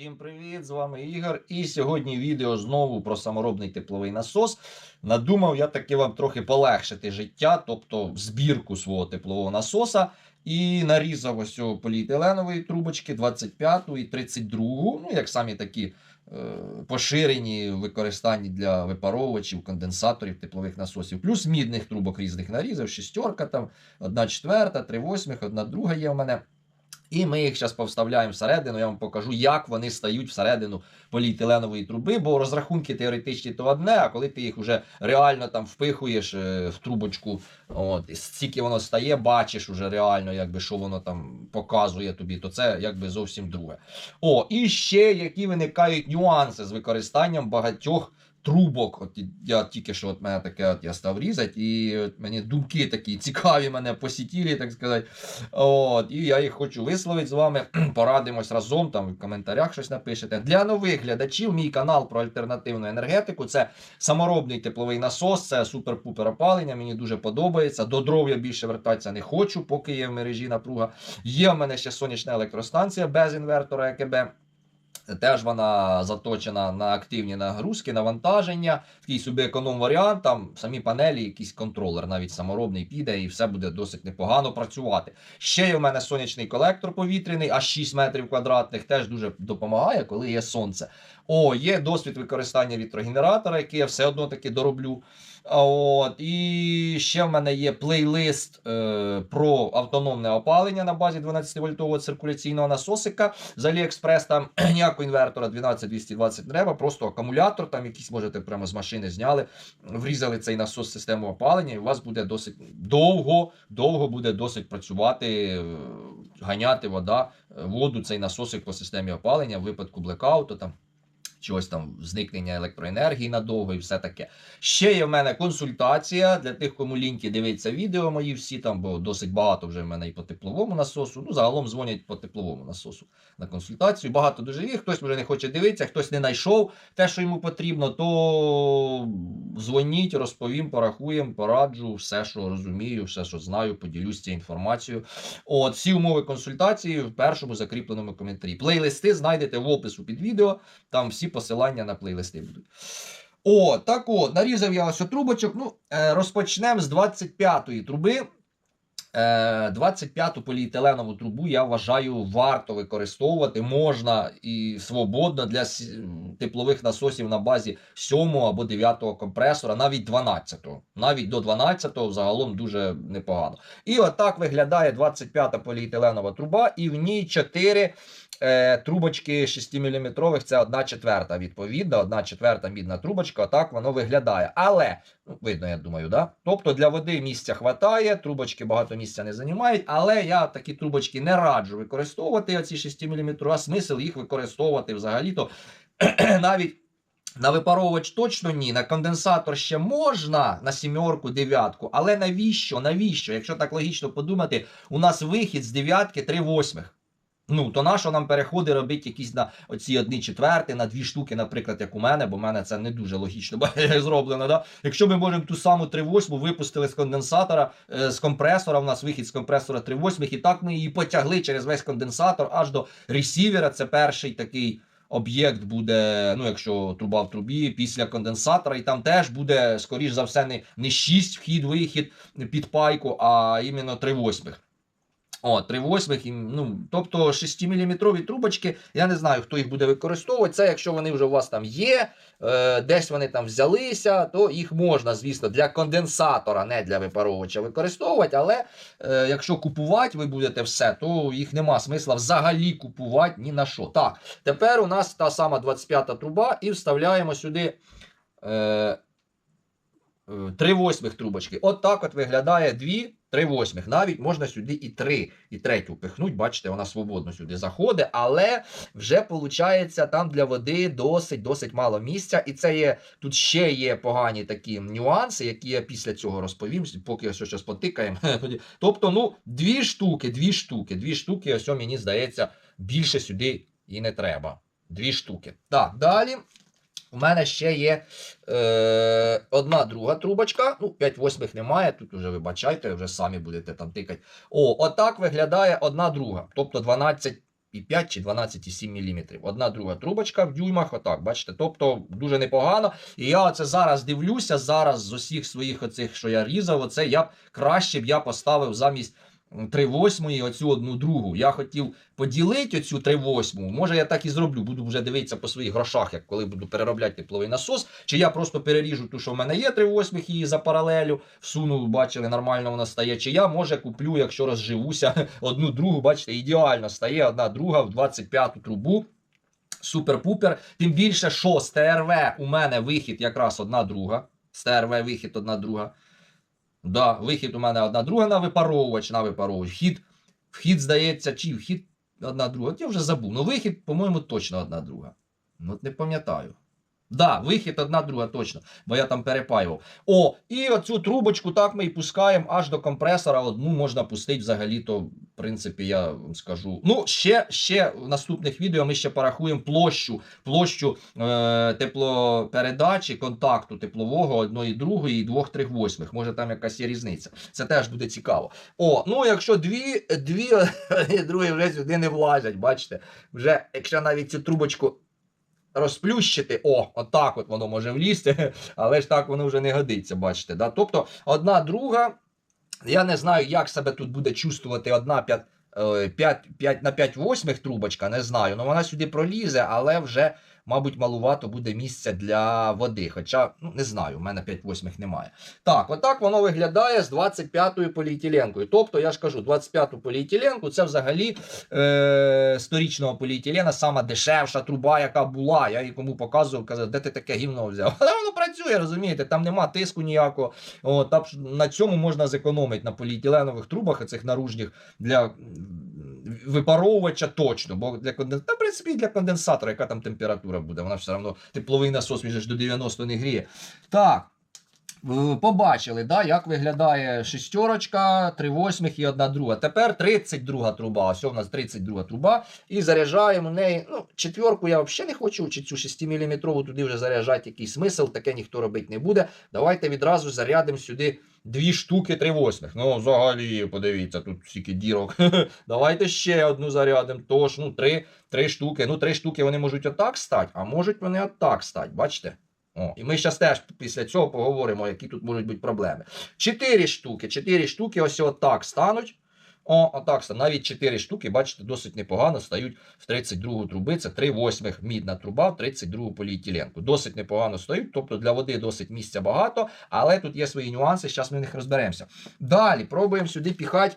Всім привіт! З вами Ігор. І сьогодні відео знову про саморобний тепловий насос. Надумав я таки вам трохи полегшити життя, тобто збірку свого теплового насоса. І нарізав ось поліетиленової трубочки 25 і 32, ну як самі такі е, поширені використанні для випаровувачів, конденсаторів, теплових насосів. Плюс мідних трубок різних нарізав, шістерка, там, одна четверта, три восьмих, одна друга є в мене. І ми їх зараз повставляємо всередину. Я вам покажу, як вони стають всередину поліетиленової труби, бо розрахунки теоретичні то одне, а коли ти їх вже реально там впихуєш е, в трубочку, от, стільки воно стає, бачиш уже реально, якби, що воно там показує тобі, то це якби зовсім друге. О, і ще які виникають нюанси з використанням багатьох. Трубок, от я тільки що от мене таке от я став різати, і от мені думки такі цікаві мене посітілі, так сказати. От, і я їх хочу висловити з вами. Порадимось разом, там в коментарях щось напишете. Для нових глядачів мій канал про альтернативну енергетику. Це саморобний тепловий насос, це супер-пупер опалення. Мені дуже подобається. До дров я більше вертатися не хочу, поки є в мережі напруга. Є в мене ще сонячна електростанція без інвертора ЕКБ. Теж вона заточена на активні нагрузки, навантаження, такий собі економ варіант. Там самі панелі, якийсь контролер, навіть саморобний піде, і все буде досить непогано працювати. Ще є в мене сонячний колектор повітряний, аж 6 метрів квадратних, теж дуже допомагає, коли є сонце. О, є досвід використання вітрогенератора, який я все одно таки дороблю. От, і ще в мене є плейлист е, про автономне опалення на базі 12-вольтового циркуляційного насосика з Aliexpress. Там ніякого інвертора 12220 не треба, просто акумулятор, там якийсь можете прямо з машини зняли, врізали цей насос систему опалення, і у вас буде досить довго, довго буде досить працювати, е, ганяти вода, е, воду, цей насосик по системі опалення в випадку блекауту. там чогось там зникнення електроенергії надовго і все таке. Ще є в мене консультація для тих, кому ліньки дивиться відео мої всі там, бо досить багато вже в мене і по тепловому насосу. Ну, загалом дзвонять по тепловому насосу на консультацію. Багато дуже є. Хтось вже не хоче дивитися, хтось не знайшов те, що йому потрібно, то дзвоніть, розповім, порахуємо, пораджу, все, що розумію, все, що знаю, поділюсь цією інформацією. От, всі умови консультації в першому закріпленому коментарі. Плейлисти знайдете в опису під відео. Там всі посилання на плейлисти будуть. О, так от, нарізав я ось трубочок. Ну, е, розпочнемо з 25-ї труби. Е, 25-ту поліетиленову трубу я вважаю варто використовувати можна і свободно для теплових насосів на базі 7 або 9 компресора, навіть 12-го. Навіть до 12-го загалом дуже непогано. І отак виглядає 25-та поліетиленова труба, і в ній 4 е, трубочки 6-мм, це 1 четверта відповідно, 1 четверта мідна трубочка, отак воно виглядає. Але, ну, видно, я думаю, да? Тобто для води місця хватає, трубочки багато місця не займають, але я такі трубочки не раджу використовувати, оці 6-мм, а смисл їх використовувати взагалі-то навіть. На випаровувач точно ні, на конденсатор ще можна на сімерку, дев'ятку, але навіщо? Навіщо? Якщо так логічно подумати, у нас вихід з дев'ятки 3 восьмих. Ну, то нащо нам переходи робити якісь на оці одні четверти, на дві штуки, наприклад, як у мене, бо в мене це не дуже логічно зроблено. Да? Якщо ми можемо ту саму 3.8 випустили з конденсатора, е, з компресора, у нас вихід з компресора 3.8, і так ми її потягли через весь конденсатор аж до ресівера. Це перший такий. Об'єкт буде, ну якщо труба в трубі, після конденсатора, і там теж буде, скоріш за все, не, не 6 вхід-вихід під пайку, а іменно 3 восьмих. О, 3 восьмих, ну, тобто 6-мм трубочки, я не знаю, хто їх буде використовувати. Це якщо вони вже у вас там є, е, десь вони там взялися, то їх можна, звісно, для конденсатора, не для випаровувача використовувати. Але е, якщо купувати ви будете все, то їх нема смисла взагалі купувати ні на що. Так, тепер у нас та сама 25-та труба, і вставляємо сюди. Е, 3 восьмих трубочки. От так от виглядає 2 3 восьмих. Навіть можна сюди і 3, і третю пихнуть. Бачите, вона свободно сюди заходить, але вже виходить там для води досить досить мало місця. І це є тут ще є погані такі нюанси, які я після цього розповім, поки ось щось потикаємо. Тобто, ну, дві штуки, дві штуки, дві штуки, ось мені здається, більше сюди і не треба. Дві штуки. Так, далі. У мене ще є е, одна друга трубочка. Ну, 5 восьмих немає. Тут вже вибачайте, вже самі будете там тикати. О, отак виглядає одна друга. Тобто 12,5 чи 12,7 мм. Одна друга трубочка в дюймах, отак, бачите, тобто дуже непогано. І я оце зараз дивлюся, зараз з усіх своїх оцих, що я різав, оце я б краще б я поставив замість 3,8 оцю одну другу. Я хотів поділити оцю 3,8. Може, я так і зроблю. Буду вже дивитися по своїх грошах, як коли буду переробляти тепловий насос. Чи я просто переріжу ту, що в мене є 3,8 її за паралелю, всуну, бачили, нормально вона стає. Чи я може куплю, якщо розживуся, одну другу, бачите, ідеально стає одна друга в 25-ту трубу. Супер-пупер. Тим більше, що з ТРВ у мене вихід якраз одна друга. З ТРВ вихід одна друга. Да, вихід у мене одна друга на випаровувач, на випаровувач. Вхід, вхід, здається, чи вхід одна друга. Я вже забув. Ну, вихід, по-моєму, точно одна друга. Ну, от не пам'ятаю. Да, вихід одна друга точно, бо я там перепаював. О, і оцю трубочку так ми і пускаємо аж до компресора. Одну можна пустити взагалі-то, принципі, я вам скажу. Ну, ще, ще в наступних відео ми ще порахуємо площу, площу е, теплопередачі, контакту теплового одної другої і двох трьох восьмих. Може там якась є різниця. Це теж буде цікаво. О, ну якщо дві, дві другі вже сюди не влазять, бачите, вже якщо навіть цю трубочку розплющити, о, отак от воно може влізти, але ж так воно вже не годиться, бачите. Да? Тобто одна друга, я не знаю, як себе тут буде чувствувати одна 5, 5, 5 на 5 восьмих трубочка, не знаю. Ну вона сюди пролізе, але вже, мабуть, малувато буде місця для води. Хоча, ну не знаю, у мене 5 восьмих немає. Так, отак воно виглядає з 25-ю поліетиленкою. Тобто, я ж кажу, 25-ту поліетиленку це взагалі е, сторічного поліетилена, сама дешевша труба, яка була. Я її кому показував, казав, де ти таке гівно взяв. Але воно працює, розумієте, там нема тиску ніякого. О, там, на цьому можна зекономити на поліетиленових трубах, цих наружніх для випаровувача точно. Бо для конденсатора, Та, в принципі, для конденсатора, яка там температура буде, вона все одно тепловий насос він же ж до 90 не гріє. Так. Побачили, да, як виглядає шестерочка, 3 восьмих і одна друга. Тепер 32 труба. Ось у нас 32 труба. І заряджаємо в неї. Ну, четверку я взагалі не хочу, чи цю 6-мм туди вже заряджати який смисл, таке ніхто робити не буде. Давайте відразу зарядимо сюди дві штуки 3 восьмих. Ну, взагалі, подивіться, тут стільки дірок. Давайте ще одну зарядимо. Тож, ну, три, три штуки. Ну, три штуки вони можуть отак стати, а можуть вони отак стати. Бачите? О, і ми зараз теж після цього поговоримо, які тут можуть бути проблеми. Чотири штуки. Чотири штуки ось отак стануть. О, отак стануть. Навіть 4 штуки, бачите, досить непогано стають в 32 труби. Це 3 восьмих мідна труба в 32 поліетиленку. Досить непогано стають, тобто для води досить місця багато, але тут є свої нюанси, зараз ми в них розберемося. Далі пробуємо сюди піхати.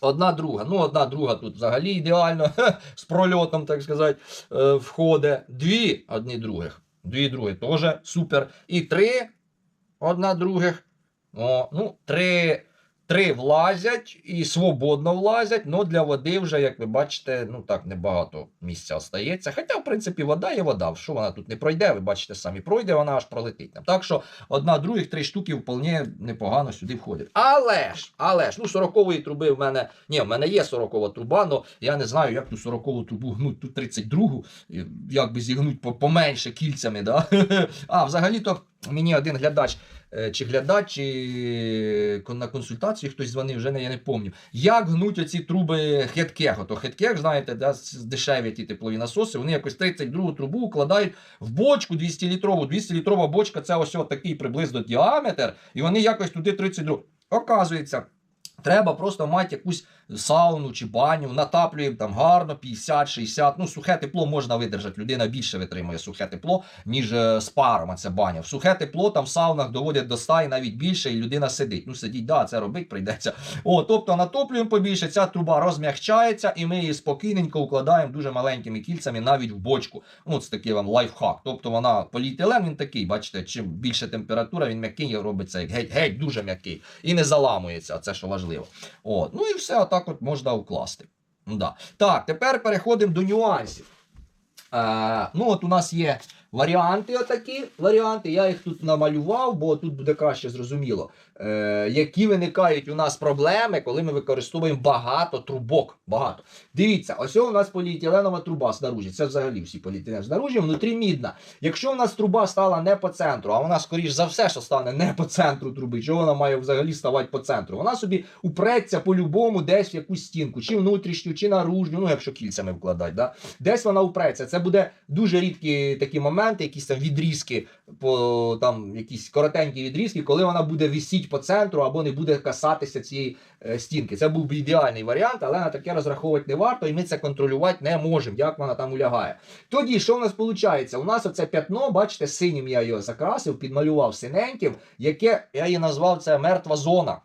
Одна друга. Ну, одна друга тут взагалі ідеально з прольотом, так сказати, е, входить. Дві одні других. Дві другі теж супер. І три одна других. О, ну, три, три влазять і свободно влазять, але для води вже, як ви бачите, ну так небагато місця остається. Хоча, в принципі, вода є вода. Що вона тут не пройде, ви бачите самі, пройде, вона аж пролетить. нам. Так що одна других три штуки вполне непогано сюди входять. Але ж, але ж, ну 40-ї труби в мене. Ні, в мене є 40 труба, але я не знаю, як ту 40 трубу гнуть, тут 32-гу, і як би зігнуть по- поменше кільцями. Да? А, взагалі-то мені один глядач. Е, Чи глядач, чи на консультацію хтось дзвонив, вже не, я не пам'ятаю. Як гнуть оці труби хеткех? То хеткех, знаєте, да, дешеві ті теплові насоси, вони якось 32 трубу вкладають в бочку 200-літрову. 200-літрова бочка це ось такий приблизно діаметр, і вони якось туди 32. Оказується, треба просто мати якусь сауну чи баню, натаплюємо там гарно, 50-60. Ну, сухе тепло можна видержати. Людина більше витримує сухе тепло, ніж е, з паром, це баня. Сухе тепло там в саунах доводять до 100 і навіть більше, і людина сидить. Ну, сидіть, да, це робить прийдеться. О, тобто натоплюємо побільше, ця труба розм'ягчається, і ми її спокійненько укладаємо дуже маленькими кільцями навіть в бочку. Ну, це такий вам лайфхак. Тобто вона поліетилен, він такий, бачите, чим більше температура, він м'який робиться геть, геть дуже м'який. І не заламується, це що важливо. От, ну і все, отак от можна укласти. Да. Так, тепер переходимо до нюансів. Е, ну, от у нас є варіанти отакі. Варіанти. Я їх тут намалював, бо тут буде краще зрозуміло. Е, які виникають у нас проблеми, коли ми використовуємо багато трубок. Багато. Дивіться, ось у нас поліетиленова труба снаружі. Це взагалі всі поліетилен снаружі, внутрі мідна. Якщо у нас труба стала не по центру, а вона, скоріш за все, що стане не по центру труби, чого вона має взагалі ставати по центру? Вона собі упреться по-любому десь в якусь стінку, чи внутрішню, чи наружню, ну якщо кільцями вкладати. Да? Десь вона упреться. Це буде дуже рідкі такі моменти, якісь там відрізки, по там якісь коротенькі відрізки, коли вона буде висіть по центру або не буде касатися цієї е, стінки. Це був би ідеальний варіант, але на таке розраховувати не варто, і ми це контролювати не можемо, як вона там улягає. Тоді, що в нас виходить? У нас оце п'ятно, бачите, синім я його закрасив, підмалював синеньким, яке я її назвав це мертва зона,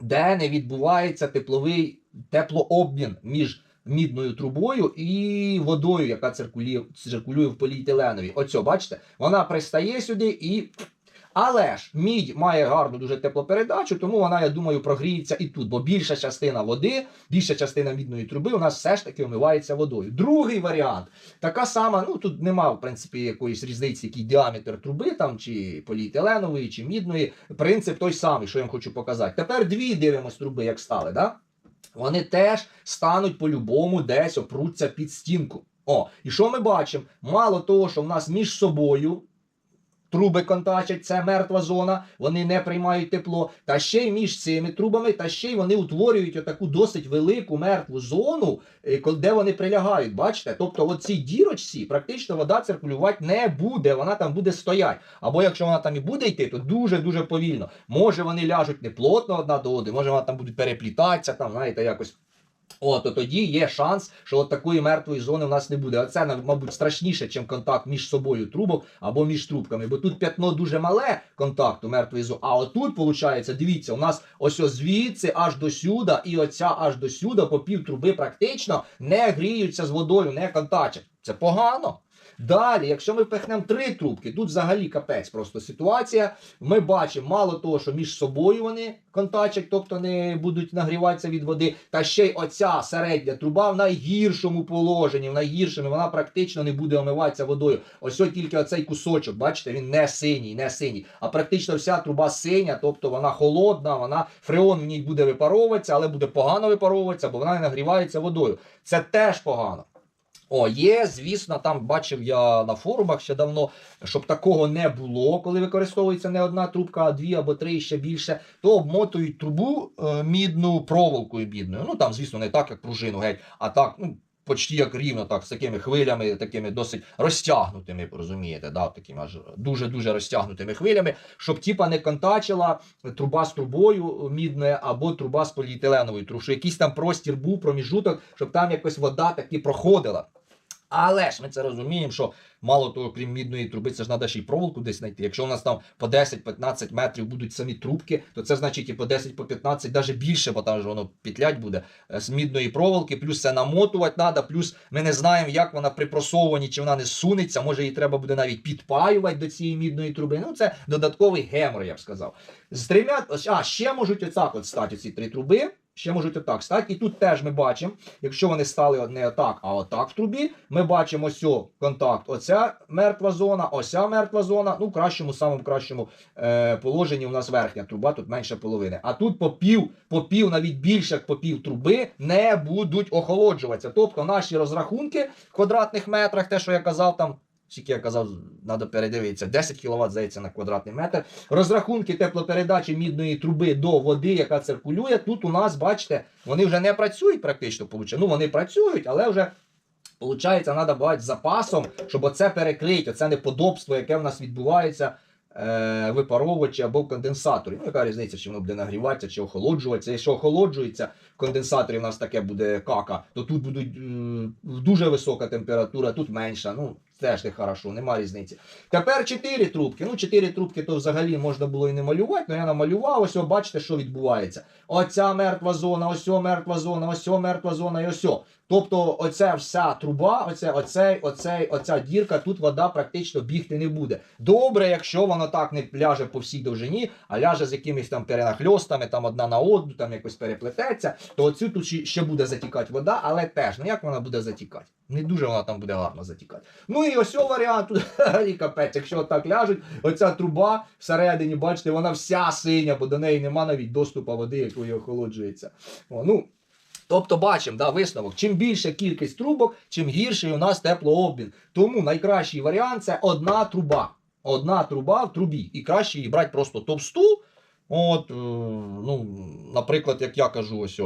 де не відбувається тепловий теплообмін між мідною трубою і водою, яка циркулює, циркулює в поліетиленовій. Оцьо, бачите, вона пристає сюди і. Але ж мідь має гарну дуже теплопередачу, тому вона, я думаю, прогріється і тут, бо більша частина води, більша частина мідної труби у нас все ж таки вмивається водою. Другий варіант така сама, ну тут нема, в принципі, якоїсь різниці, який діаметр труби, там, чи поліетиленової, чи мідної. Принцип той самий, що я вам хочу показати. Тепер дві дивимось труби, як стали, да? Вони теж стануть по-любому десь опруться під стінку. О, і що ми бачимо? Мало того, що в нас між собою труби контачать, це мертва зона, вони не приймають тепло. Та ще й між цими трубами, та ще й вони утворюють отаку досить велику мертву зону, е, де вони прилягають. Бачите? Тобто, в цій дірочці практично вода циркулювати не буде, вона там буде стояти. Або якщо вона там і буде йти, то дуже-дуже повільно. Може вони ляжуть не плотно одна до одної, може вона там будуть переплітатися, там, знаєте, якось. О, то тоді є шанс, що от такої мертвої зони в нас не буде. А це, мабуть, страшніше, ніж контакт між собою трубок або між трубками. Бо тут п'ятно дуже мале контакту мертвої зони. А отут, виходить, дивіться, у нас ось звідси аж до сюди, і оця аж до сюди, по пів труби практично не гріються з водою, не контачать. Це погано. Далі, якщо ми впихнемо три трубки, тут взагалі капець просто ситуація. Ми бачимо мало того, що між собою вони контачать, тобто не будуть нагріватися від води. Та ще й оця середня труба в найгіршому положенні, в найгіршому, вона практично не буде омиватися водою. Ось от тільки оцей кусочок, бачите, він не синій, не синій, а практично вся труба синя, тобто вона холодна, вона фреон в ній буде випаровуватися, але буде погано випаровуватися, бо вона не нагрівається водою. Це теж погано. О, є, звісно, там бачив я на форумах ще давно, щоб такого не було, коли використовується не одна трубка, а дві або три ще більше, то обмотують трубу е, мідну проволокою мідною. Ну там, звісно, не так, як пружину геть, а так, ну. Почти як рівно, так, з такими хвилями, такими досить розтягнутими, розумієте, да, такими аж дуже-дуже розтягнутими хвилями, щоб типа не контачила труба з трубою мідною або труба з поліетиленовою трубою, що якийсь там простір був, проміжуток, щоб там якось вода таки проходила. Але ж ми це розуміємо, що мало того, крім мідної труби, це ж треба ще й проволоку десь знайти. Якщо у нас там по 10-15 метрів будуть самі трубки, то це значить і по 10, по 15, навіть більше, бо там ж воно петлять буде е, з мідної проволоки, плюс це намотувати треба, плюс ми не знаємо, як вона при просовуванні, чи вона не сунеться, може її треба буде навіть підпаювати до цієї мідної труби. Ну це додатковий гемор, я б сказав. З трьома, а ще можуть оцак от стати ці три труби. Ще можуть отак стати. І тут теж ми бачимо, якщо вони стали не отак, а отак в трубі, ми бачимо ось контакт. Оця мертва зона, оця мертва зона. Ну, в кращому, самому кращому е, положенні у нас верхня труба, тут менше половини. А тут по пів, по пів, навіть більше по пів труби не будуть охолоджуватися. Тобто наші розрахунки в квадратних метрах, те, що я казав там. Скільки я казав, треба передивитися. 10 кВт, здається, на квадратний метр. Розрахунки теплопередачі мідної труби до води, яка циркулює. Тут у нас, бачите, вони вже не працюють практично. Ну, вони працюють, але вже. Получається, треба з запасом, щоб оце перекрити, оце неподобство, яке в нас відбувається е, випаровувачі або в конденсаторі. Ну, яка різниця, чи воно буде нагріватися, чи охолоджуватися. Якщо охолоджується, в конденсаторі в нас таке буде кака, то тут буде дуже висока температура, тут менша. Ну, теж не хорошо, нема різниці. Тепер 4 трубки. Ну, 4 трубки то взагалі можна було і не малювати, але я намалював. Ось, бачите, що відбувається. Оця мертва зона, ось мертва зона, ось мертва зона і ось. Тобто, оця вся труба, оце, оцей, оцей, оця дірка, тут вода практично бігти не буде. Добре, якщо воно так не ляже по всій довжині, а ляже з якимись там перенахльостами, там одна на одну, там якось переплететься, то оцю тут ще буде затікати вода, але теж, ну як вона буде затікати? Не дуже вона там буде гарно затікати. Ну і і ось цього варіант, взагалі капець, якщо так ляжуть, оця труба всередині, бачите, вона вся синя, бо до неї нема навіть доступу води, якою охолоджується. О, ну, Тобто бачимо, да, висновок. Чим більша кількість трубок, чим гірший у нас теплообмін. Тому найкращий варіант це одна труба. Одна труба в трубі. І краще її брати просто товсту. От, е, ну, наприклад, як я кажу, ось,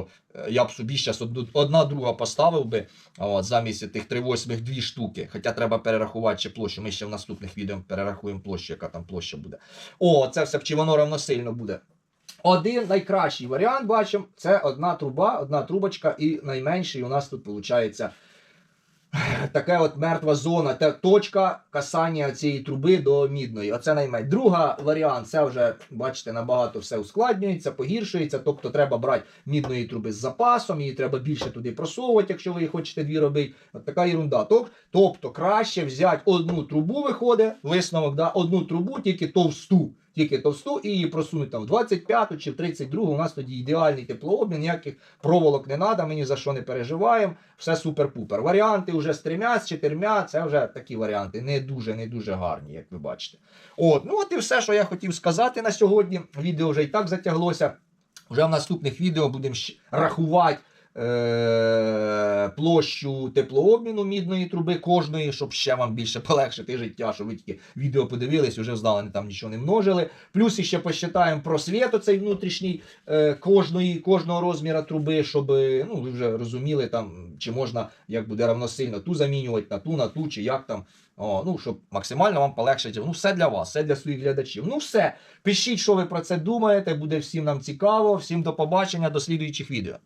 я б собі зараз одна друга поставив би от, замість тих 3,8 дві штуки. Хоча треба перерахувати ще площу. Ми ще в наступних відео перерахуємо площу, яка там площа буде. О, це все чи воно равносильно буде. Один найкращий варіант бачимо, це одна труба, одна трубочка, і найменший у нас тут виходить така от мертва зона, та точка касання цієї труби до мідної. Оце найменш. Друга варіант, це вже, бачите, набагато все ускладнюється, погіршується. Тобто треба брати мідної труби з запасом, її треба більше туди просовувати, якщо ви хочете дві робити. От така ерунда. Тобто краще взяти одну трубу, виходить, висновок, да, одну трубу, тільки товсту. Тільки товсту і її просунуть там в 25 чи в 32 у нас тоді ідеальний теплообмін, ніяких проволок не треба, ми ні за що не переживаємо, все супер-пупер. Варіанти вже з трьома, з чотирма, це вже такі варіанти, не дуже, не дуже гарні, як ви бачите. От, ну от і все, що я хотів сказати на сьогодні. Відео вже і так затяглося. Вже в наступних відео будемо рахувати е- площу теплообміну мідної труби кожної, щоб ще вам більше полегшити життя, щоб ви тільки відео подивились, вже знали, не там нічого не множили. Плюс іще посчитаємо просвіт оцей внутрішній е, кожної, кожного розміра труби, щоб е, ну, ви вже розуміли, там, чи можна як буде равносильно ту замінювати на ту, на ту, чи як там. О, ну, щоб максимально вам полегшити. Ну, все для вас, все для своїх глядачів. Ну, все. Пишіть, що ви про це думаєте. Буде всім нам цікаво. Всім до побачення, до слідуючих відео.